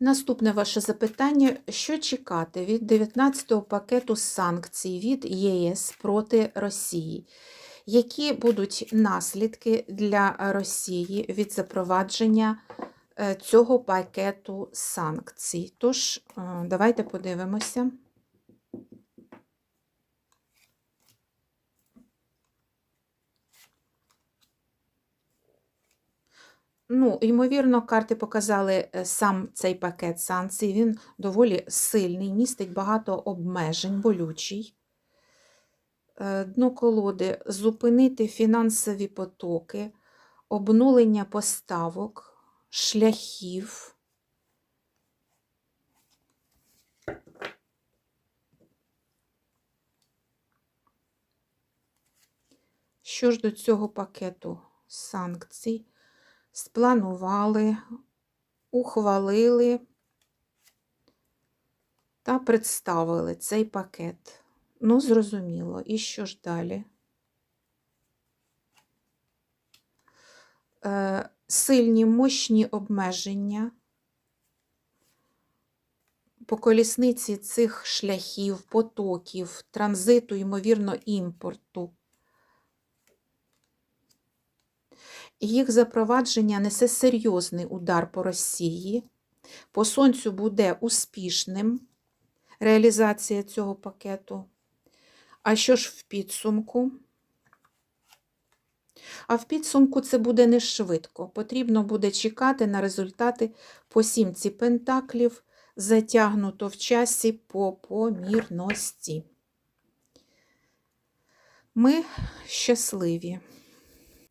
Наступне ваше запитання: що чекати від 19-го пакету санкцій від ЄС проти Росії? Які будуть наслідки для Росії від запровадження е, цього пакету санкцій? Тож, е, давайте подивимося. Ну, ймовірно, карти показали е, сам цей пакет санкцій. Він доволі сильний, містить багато обмежень, болючий. Е, Дно колоди зупинити фінансові потоки, обнулення поставок, шляхів. Що ж до цього пакету санкцій? Спланували, ухвалили та представили цей пакет. Ну, зрозуміло. І що ж далі? Е, Сильні, мощні обмеження по колісниці цих шляхів, потоків, транзиту, ймовірно, імпорту. Їх запровадження несе серйозний удар по Росії. По сонцю буде успішним реалізація цього пакету. А що ж в підсумку? А в підсумку це буде не швидко. Потрібно буде чекати на результати по сімці пентаклів, затягнуто в часі по помірності. Ми щасливі.